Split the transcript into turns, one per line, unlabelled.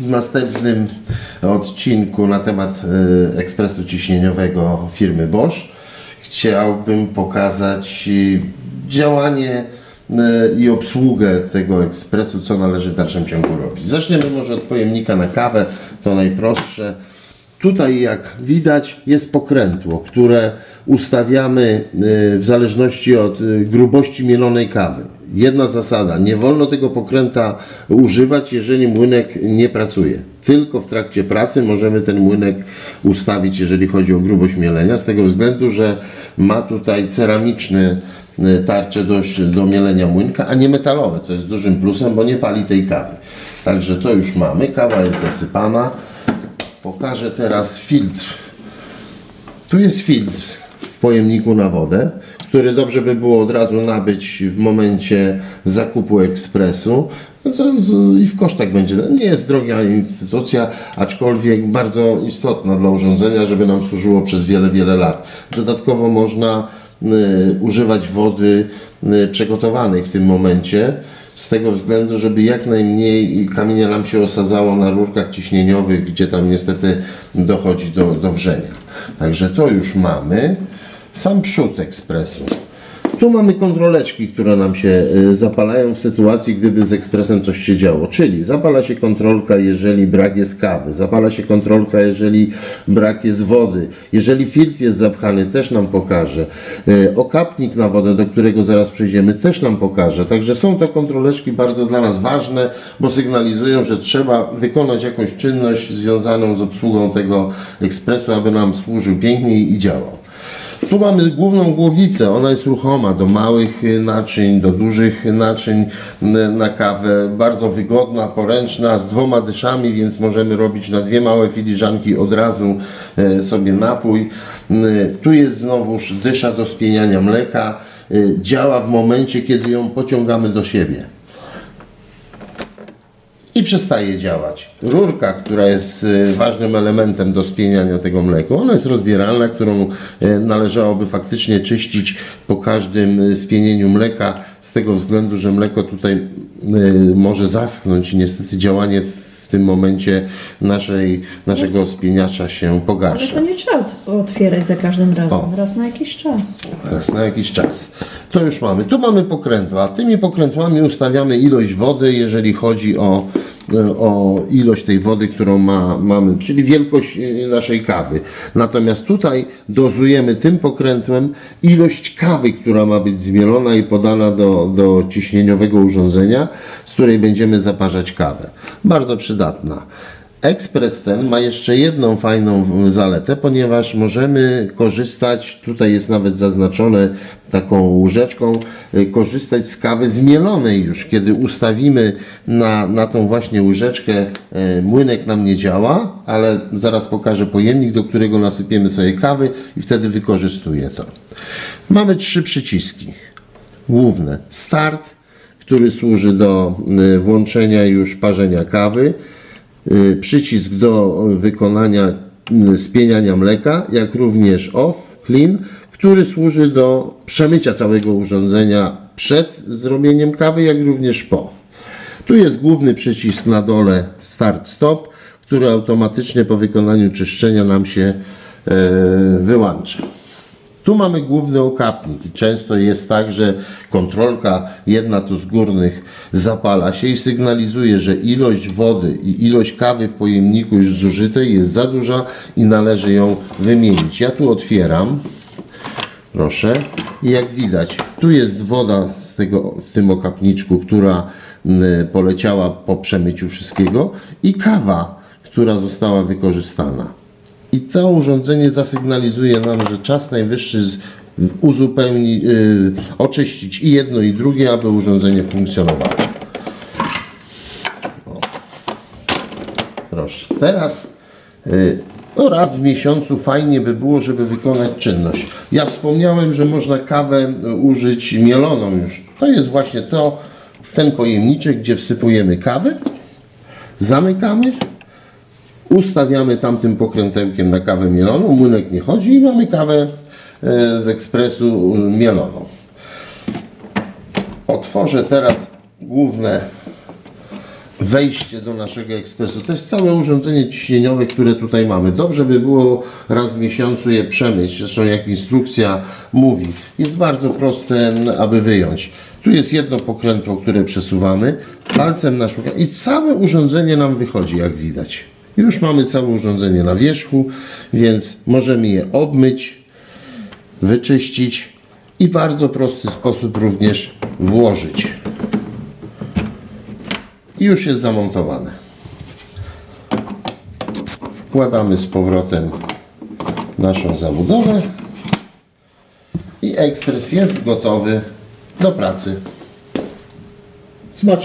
w następnym odcinku na temat e, ekspresu ciśnieniowego firmy Bosch chciałbym pokazać e, działanie e, i obsługę tego ekspresu, co należy w dalszym ciągu robić. Zaczniemy może od pojemnika na kawę, to najprostsze. Tutaj jak widać jest pokrętło, które ustawiamy y, w zależności od y, grubości mielonej kawy. Jedna zasada, nie wolno tego pokręta używać, jeżeli młynek nie pracuje. Tylko w trakcie pracy możemy ten młynek ustawić, jeżeli chodzi o grubość mielenia, z tego względu, że ma tutaj ceramiczne tarcze do, do mielenia młynka, a nie metalowe, co jest dużym plusem, bo nie pali tej kawy. Także to już mamy, kawa jest zasypana. Pokażę teraz filtr. Tu jest filtr w pojemniku na wodę, który dobrze by było od razu nabyć w momencie zakupu ekspresu. No I w kosztach będzie. Nie jest droga instytucja, aczkolwiek bardzo istotna dla urządzenia, żeby nam służyło przez wiele, wiele lat. Dodatkowo można y, używać wody y, przygotowanej w tym momencie z tego względu, żeby jak najmniej kamienia nam się osadzało na rurkach ciśnieniowych, gdzie tam niestety dochodzi do, do wrzenia. Także to już mamy. Sam przód ekspresu. Tu mamy kontroleczki, które nam się y, zapalają w sytuacji, gdyby z ekspresem coś się działo. Czyli zapala się kontrolka, jeżeli brak jest kawy, zapala się kontrolka, jeżeli brak jest wody. Jeżeli filtr jest zapchany, też nam pokaże. Y, Okapnik na wodę, do którego zaraz przejdziemy, też nam pokaże. Także są to kontroleczki bardzo dla nas ważne, bo sygnalizują, że trzeba wykonać jakąś czynność związaną z obsługą tego ekspresu, aby nam służył pięknie i działał. Tu mamy główną głowicę, ona jest ruchoma do małych y, naczyń, do dużych naczyń na kawę. Bardzo wygodna, poręczna, z dwoma dyszami, więc możemy robić na dwie małe filiżanki od razu y, sobie napój. Tu jest znowuż dysza do spieniania mleka. Y, Działa w momencie, kiedy ją pociągamy do siebie i przestaje działać. Rurka, która jest y, ważnym elementem do spieniania tego mleka, ona jest rozbieralna, którą y, należałoby faktycznie czyścić po każdym y, spienieniu mleka, z tego względu, że mleko tutaj może zaschnąć i niestety działanie tym momencie naszej, naszego spieniacza się
Ale
pogarsza.
to nie trzeba otwierać za każdym razem,
O.
raz na jakiś czas.
Raz na jakiś czas. To już mamy. Tu mamy pokrętła. Tymi pokrętłami ustawiamy ilość wody, jeżeli chodzi o, o ilość tej wody, którą ma, mamy, czyli wielkość y, naszej kawy. Natomiast tutaj dozujemy tym pokrętłem ilość kawy, która ma być zmielona i podana do, do ciśnieniowego urządzenia, z której będziemy zaparzać kawę. Bardzo przydatna. Ekspres ten ma jeszcze jedną fajną zaletę, ponieważ możemy korzystać, tutaj jest nawet zaznaczone taką łyżeczką, y, korzystać z kawy zmielonej już. Kiedy ustawimy na, na tą właśnie łyżeczkę, y, młynek nam nie działa, ale zaraz pokażę pojemnik, do którego nasypiemy sobie kawy i wtedy wykorzystuję to. Mamy trzy przyciski główne. Start, który służy do y, włączenia już parzenia kawy. Y, Przycisk do wykonania y, spieniania mleka, jak również off, clean, który służy do przemycia całego urządzenia przed zrobieniem kawy, jak również po. Tu jest główny przycisk na dole start stop, który automatycznie po wykonaniu czyszczenia nam się e, wyłącza. Tu mamy główny okapnik i często jest tak, że kontrolka jedna tu z górnych zapala się i sygnalizuje, że ilość wody i ilość kawy w pojemniku już zużytej jest za duża i należy ją wymienić. Ja tu otwieram, proszę, i jak widać, tu jest woda z tego, w tym okapniczku, która poleciała po przemyciu wszystkiego i kawa, która została wykorzystana. I to urządzenie zasygnalizuje nam, że czas najwyższy z, uzupełnić, yy, oczyścić i jedno i drugie, aby urządzenie funkcjonowało. O. Proszę. Teraz yy, no raz w miesiącu fajnie by było, żeby wykonać czynność. Ja wspomniałem, że można kawę y, użyć mieloną już. To jest właśnie to, ten pojemniczek, gdzie wsypujemy kawę, zamykamy ustawiamy tamtym pokrętełkiem na kawę mieloną, młynek nie chodzi i mamy kawę e, z ekspresu e, mieloną. Otworzę teraz główne wejście do naszego ekspresu. To jest całe urządzenie ciśnieniowe, które tutaj mamy. Dobrze by było raz w miesiącu je przemyć, zresztą jak instrukcja mówi. Jest bardzo proste, aby wyjąć. Tu jest jedno pokrętło, które przesuwamy, palcem naszukamy i całe urządzenie nam wychodzi, jak widać. Już mamy całe urządzenie na wierzchu, więc możemy je obmyć, wyczyścić i w bardzo prosty sposób również włożyć. I już jest zamontowane. Wkładamy z powrotem naszą zabudowę i ekspres jest gotowy do pracy. Smacznego.